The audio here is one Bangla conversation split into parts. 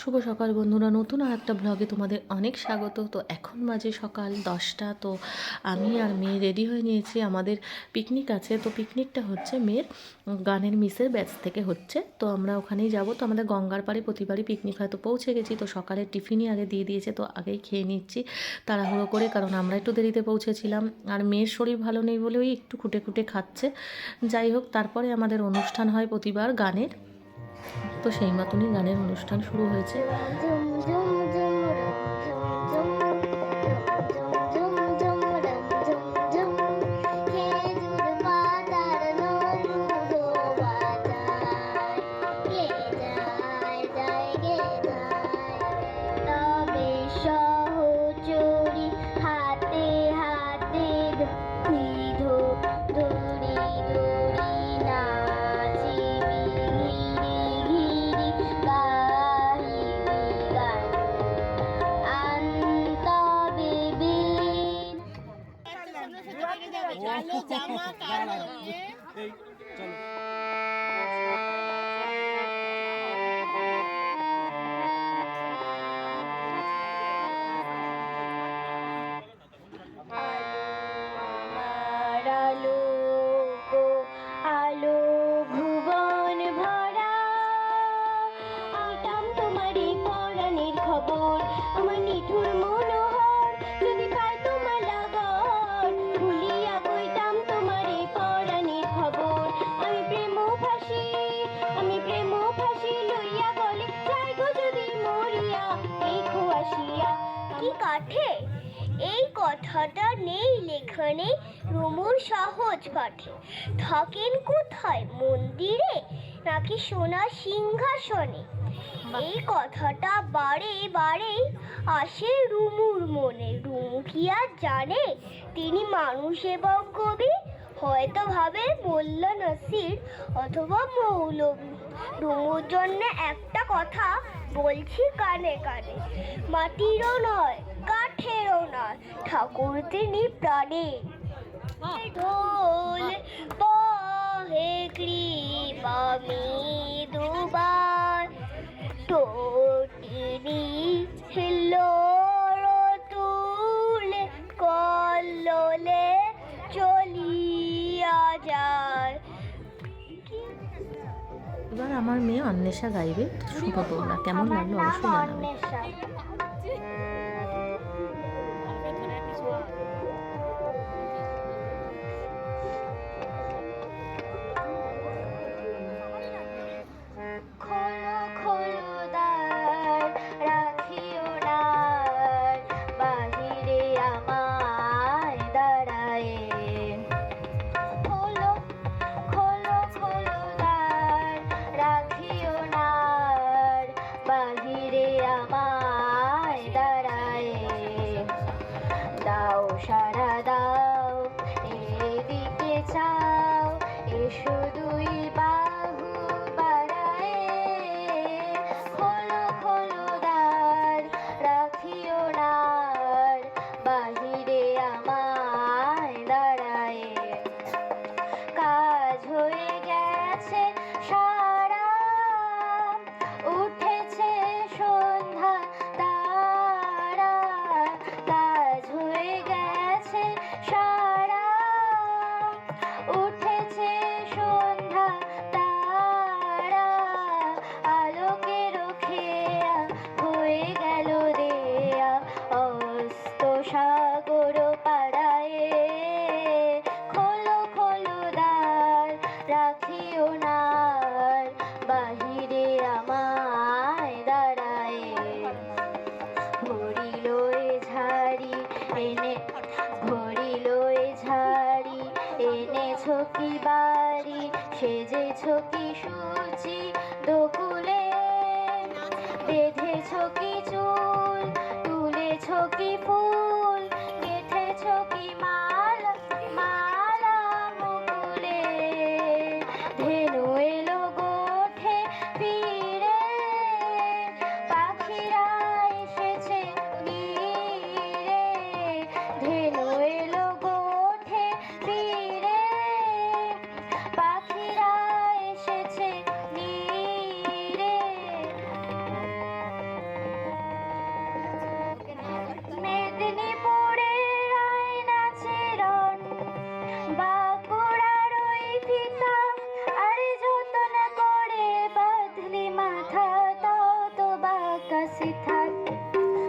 শুভ সকাল বন্ধুরা। নতুন আর একটা ব্লগে তোমাদের অনেক স্বাগত। তো এখন বাজে সকাল দশটা। তো আমি আর মেয়ে রেডি হয়ে নিয়েছি। আমাদের পিকনিক আছে। তো পিকনিকটা হচ্ছে মেয়ের গানের মিসের ব্যাচ থেকে হচ্ছে। তো আমরা ওখানেই যাব। তো আমাদের গঙ্গার পাড়ে প্রতিবারই পিকনিক হয়তো পৌঁছে গেছি। তো সকালের টিফিনই আগে দিয়ে দিয়েছে। তো আগেই খেয়ে নিচ্ছি তাড়াহুড়ো করে, কারণ আমরা একটু দেরিতে পৌঁছেছিলাম। আর মেয়ের শরীর ভালো নেই বলে ওই একটু খুঁটে খুঁটে খাচ্ছে। যাই হোক, তারপরে আমাদের অনুষ্ঠান হয় প্রতিবার গানের। তো সেই মতনই গানের অনুষ্ঠান শুরু হয়েছে। Ya, ya, ya. লেখনে রুমুর সহজ পাঠে থাকেন কোথায় মন্দিরে? নাকি সোনা সিংহাসনে? এই কথাটা বারে বারে আসে রুমুর মনে। রুমু কি আর জানে? তিনি মানুষ এবং কবি। হয়তো ভাবে মোল্লা নাসির অথবা মৌলবী রুমুর জন্য একটা কথা বলছি কানে কানে। মাটিরও নয়, কাঠেরও নয়, ঠাকুর তিনি প্রাণী। ঢোল বহে কৃপামি দুবার টোটিনি হিলো তুলে কল্লোলে চলিয়া যায়। এবার আমার মেয়ে অন্বেষা গাইবে শুনো তোমরা কেমন লাগল? অবশ্যই জানাবে। গেছে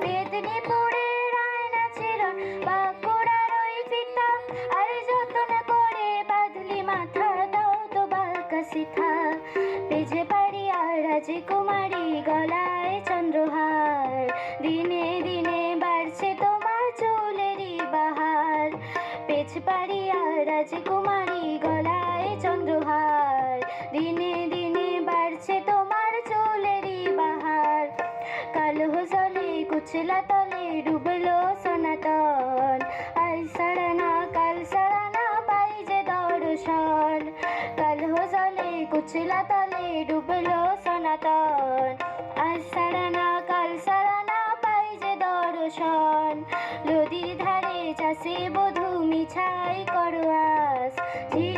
মেদিনীপুরের দাও তো পারি আর রাজকুমারী গলায় চন্দ্রহার দিনে দিনে বাড়ছে তোমার চুলেরই বাহার রাজকুমারী গলায় চন্দ্রহার। দিনে কালো জলে কুচলা তলে ডুবলো সনাতন আই সারানা কাল সারানা পাই যে দর্শন কালো জলে কুচলা তলে ডুবলো সনাতন আজ সারানা কাল সারানা পাই যে দর্শন নদীর ধারে চাষে বধু মিছাই করোয়াস ঝিরি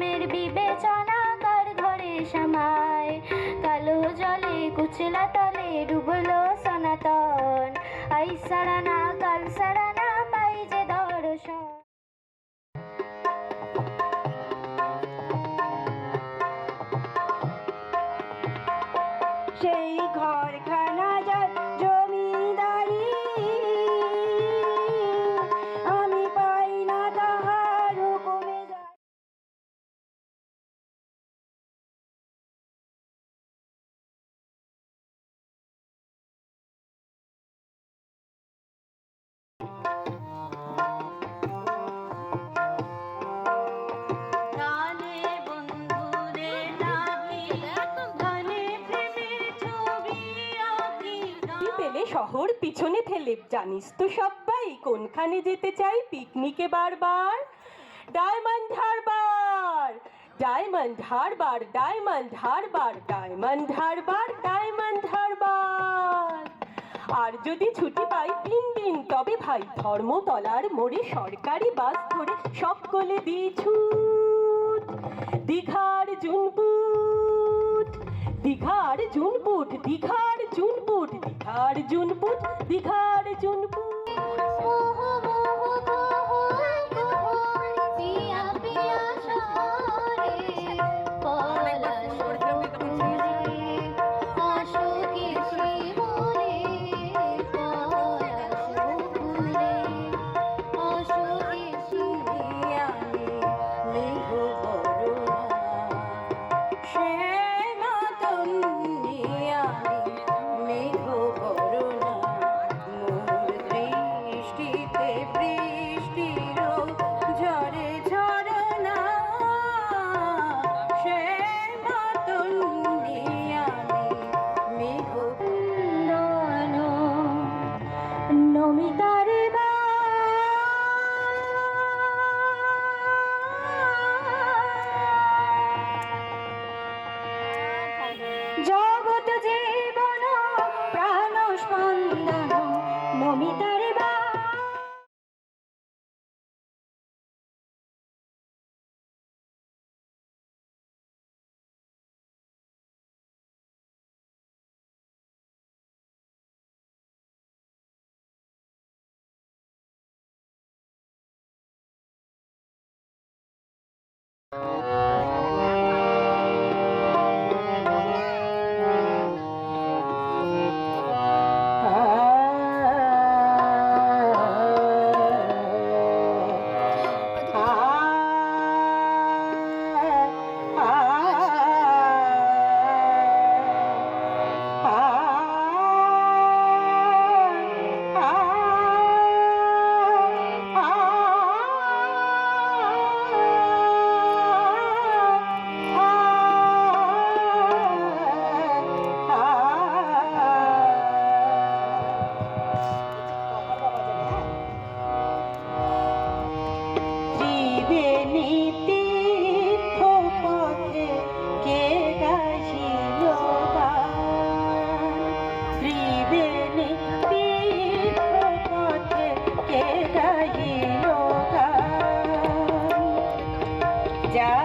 স্বামীর বিবেচনা কার ঘরে সামায়। কালো জলে কুচলা তলে ডুবলো সনাতন। আই সারানা কাল সারানা কি শহর পিছনে ফেলে জানিস তো সবাই কোনখানে যেতে চাই? পিকনিকে বারবার। Diamond Harbour diamond Harbour diamond Harbour diamond Harbour diamond Harbour. আর যদি ছুটি পাই তিন দিন, তবে ভাই ধর্মতলার মোড়ে সরকারি বাস ধরে সকলে দিই ছুট। দীঘার জুনপুট দীঘার জুনপুট দীঘার জুনপুট দীঘার জুনপুর দীঘার জুনপুট বা Oh. Yeah.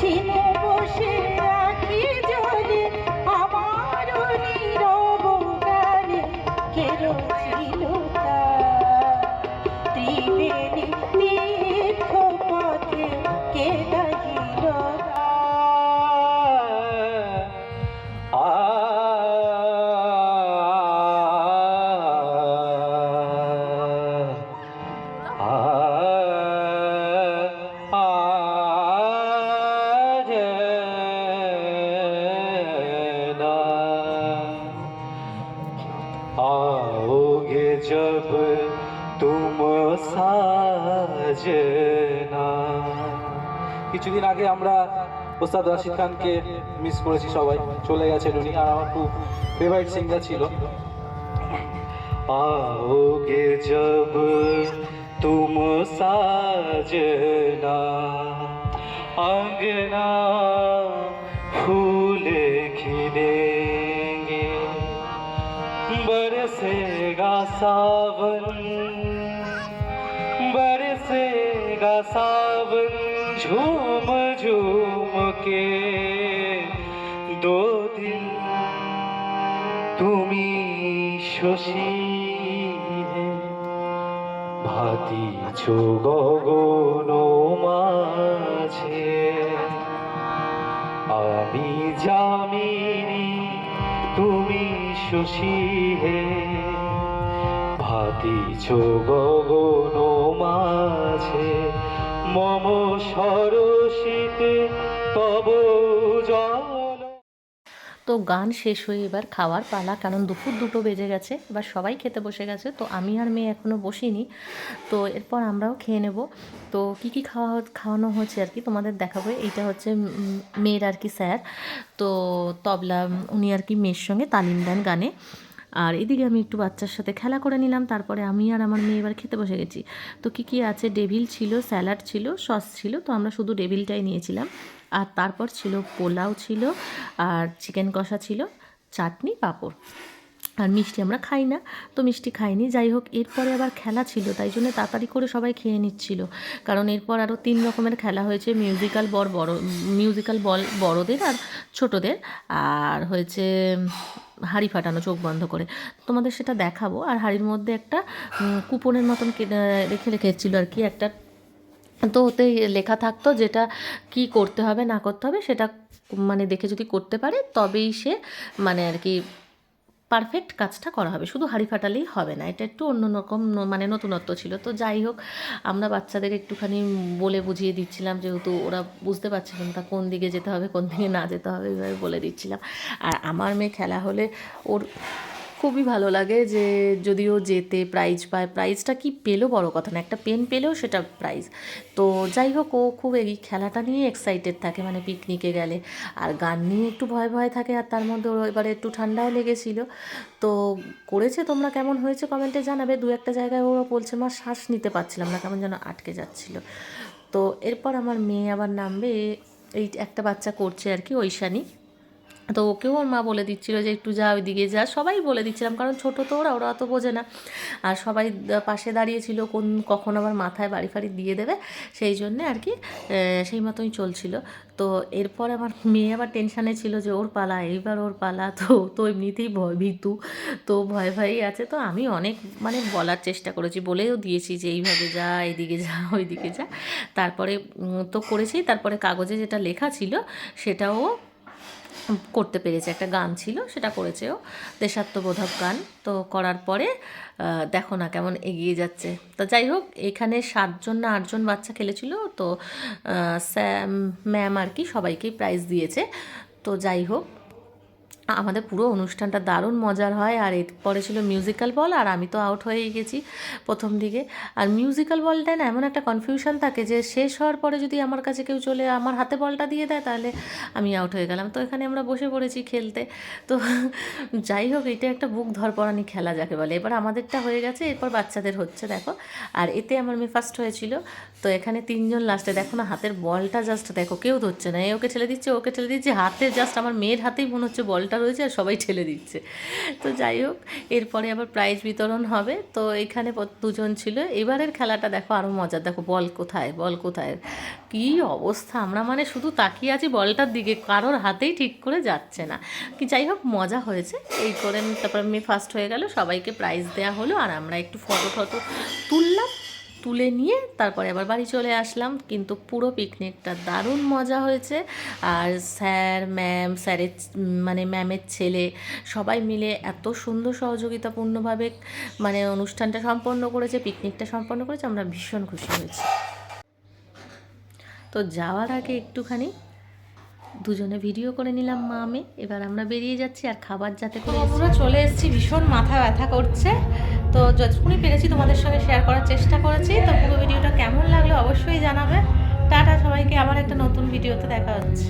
去 तुम साजना কিছুদিন আগে আমরা ওস্তাদ রাশিদ খানকে মিস করেছি সবাই চলে গেছেন উনি আর আমার খুব ফেভারিট সিঙ্গার ছিল आओगे जब तुम साजना अंगना फूल खिलेंगे बरसेगा सावन सावन झूम झूम के दो दिन তুমি শশী ভাতিছ গগন মাঝে আমি জামিনী তুমি শশী হে ভাতিছ গগন মাঝে মম সরসিতে তব তো গান শেষ হয়ে এবার খাওয়ার পালা, কারণ দুপুর দুটো বেজে গেছে, এবার সবাই খেতে বসে গেছে, তো আমি আর মেয়ে এখনও বসিনি। তো এরপর আমরাও খেয়ে নেব। তো কি কি খাওয়া খাওয়ানো হচ্ছে আর কি, তোমাদের দেখাবো। এইটা হচ্ছে মেয়ের আর কি স্যার। তো তবলা, উনি আর কি মেয়ের সঙ্গে তালিম দেন গানে। আর এদিকে আমি একটু বাচ্চার সাথে খেলা করে নিলাম, তারপরে আমি আর আমার মেয়ে এবার খেতে বসে গেছি। তো কী কী আছে? ডেভিল ছিল, স্যালাড ছিল, সস ছিল, তো আমরা শুধু ডেভিলটাই নিয়েছিলাম। আর তারপর ছিল পোলাও ছিল, আর চিকেন কষা ছিল, চাটনি, পাঁপড়। আর মিষ্টি আমরা খাই না, তো মিষ্টি খাইনি। যাই হোক, এরপরে আবার খেলা ছিল, তাই জন্য তাড়াতাড়ি করে সবাই খেয়ে নিচ্ছিল। কারণ এরপর আরও তিন রকমের খেলা হয়েছে মিউজিক্যাল বল বড় মিউজিক্যাল বল, বড়দের আর ছোটদের। আর হয়েছে হাড়ি ফাটানো, চোখ বন্ধ করে। তোমাদের সেটা দেখাবো। আর হাড়ির মধ্যে একটা কুপনের মতন রেখে রেখেছিল আর কি একটা। তো ওতে লেখা থাকতো যেটা কি করতে হবে, না করতে হবে, সেটা মানে দেখে যদি করতে পারে, তবেই সে মানে আর কি পারফেক্ট কাজটা করা হবে। শুধু হাঁড়ি ফাটালেই হবে না, এটা একটু অন্য রকম মানে নতুনত্ব ছিল। তো যাই হোক, আমরা বাচ্চাদের একটুখানি বলে বুঝিয়ে দিচ্ছিলাম যেহেতু ওরা বুঝতে পারছিল তা কোন দিকে যেতে হবে, কোন দিকে না যেতে হবে এইভাবে বলে দিচ্ছিলাম। আর আমার মেয়ে খেলা হলে ওর খুবই ভালো লাগে যে যদিও যেতে প্রাইজ পায় প্রাইজটা কি পেল বড় কথা না, একটা পেন পেলেও সেটা প্রাইজ তো যাই হোক, ও খুব এই খেলাটা নিয়ে এক্সাইটেড থাকে মানে পিকনিকে গেলে। আর গান নিয়ে একটু ভয় ভয় থাকে, আর তার মধ্যে ওর এবারে একটু ঠান্ডাও লেগেছিল। তো করেছে তোমরা, কেমন হয়েছে কমেন্টে জানাবে। দু একটা জায়গায় ও বলছে, মা, শ্বাস নিতে পারছিলাম না, কেমন যেন আটকে যাচ্ছিল। তো এরপর আমার মেয়ে আবার নামবে, এই একটা বাচ্চা করছে আর কি, ঐশানী। তো ওকেও ওর মা বলে দিচ্ছিল যে, একটু যা, ওইদিকে যা। সবাই বলে দিচ্ছিলাম, কারণ ছোটো তো ওরা ওরা অত বোঝে না। আর সবাই পাশে দাঁড়িয়েছিল, কোন, কখন আবার মাথায় বাড়ি ফাড়ি দিয়ে দেবে, সেই জন্যে আর কি সেই মতোই চলছিল। তো এরপর আমার মেয়ে আবার টেনশানে ছিল যে, ওর পালা, এইবার ওর পালা। তো তো এমনিতেই ভয়, ভীতু। তো ভয়, ভয়ই আছে। তো আমি অনেক মানে বলার চেষ্টা করেছি, বলেও দিয়েছি যে, এইভাবে যা, এইদিকে যা, ওইদিকে যা। তারপরে তো করেছি। তারপরে কাগজে যেটা লেখা ছিল, সেটাও করতে পেরেছে। একটা গান ছিল, সেটা করেছে ও দেশাত্মবোধক গান। তো করার পরে দেখো না কেমন এগিয়ে যাচ্ছে। তো যাই হোক, এখানে সাতজন না আটজন বাচ্চা খেলেছিল। তো ম্যাম আর কি সবাইকেই প্রাইজ দিয়েছে। তো যাই হোক আমাদের পুরো অনুষ্ঠানটা দারুণ মজার হয়, আর এরপরে ছিল মিউজিক্যাল বল আর আমি তো আউট হয়েই গেছি প্রথম দিকে। আর মিউজিক্যাল বলটায় না এমন একটা কনফিউশন থাকে যে শেষ হওয়ার পরে যদি আমার কাছে কেউ চলে আমার হাতে বলটা দিয়ে দেয়, তাহলে আমি আউট হয়ে গেলাম। তো এখানে আমরা বসে পড়েছি খেলতে। তো যাই হোক, এটা একটা বুক ধরপড়ানি খেলা যাকে বলে। এবার আমাদেরটা হয়ে গেছে, এরপর বাচ্চাদের হচ্ছে দেখো। আর এতে আমার মেয়ে ফার্স্ট হয়েছিল। তো এখানে তিনজন লাস্টে দেখো না, হাতের বলটা জাস্ট দেখো, কেউ ধরছে না। এ ওকে ঠেলে দিচ্ছে, ওকে ঠেলে দিচ্ছে। হাতে জাস্ট আমার মেয়ের হাতেই মনে হচ্ছে বলটা রয়েছে আর সবাই ঠেলে দিচ্ছে। তো যাই হোক, এরপরে আবার প্রাইজ বিতরণ হবে। তো এখানে দুজন ছিল। এবারের খেলাটা দেখো আরও মজার। দেখো বল কোথায় বল কোথায়? কি অবস্থা? আমরা মানে শুধু তাকিয়ে আছি বলটার দিকে। কারোর হাতেই ঠিক করে যাচ্ছে না। কি যাই হোক, মজা হয়েছে। এই করে তারপর মেয়ে ফার্স্ট হয়ে গেল। সবাইকে প্রাইজ দেওয়া হলো। আর আমরা একটু ফটো ফটো তুললাম। তুলে নিয়ে তারপরে আবার বাড়ি চলে আসলাম। কিন্তু পুরো পিকনিকটা দারুণ মজা হয়েছে। আর স্যার ম্যাম স্যারের মানে ম্যামের ছেলে সবাই মিলে এত সুন্দর সহযোগিতাপূর্ণভাবে মানে অনুষ্ঠানটা সম্পন্ন করেছে পিকনিকটা সম্পন্ন করেছে, আমরা ভীষণ খুশি হয়েছি। তো যাওয়ার আগে একটুখানি দুজনে ভিডিও করে নিলাম মা আমি এবার আমরা বেরিয়ে যাচ্ছি আর খাবার যাতে করে আমরা চলে এসেছি, ভীষণ মাথা ব্যথা করছে। তো যতক্ষণই পেরেছি তোমাদের সঙ্গে শেয়ার করার চেষ্টা করেছি, তো পুরো ভিডিওটা কেমন লাগল অবশ্যই জানাবে। টাটা সবাইকে, আবার একটা নতুন ভিডিওতে দেখা হচ্ছে।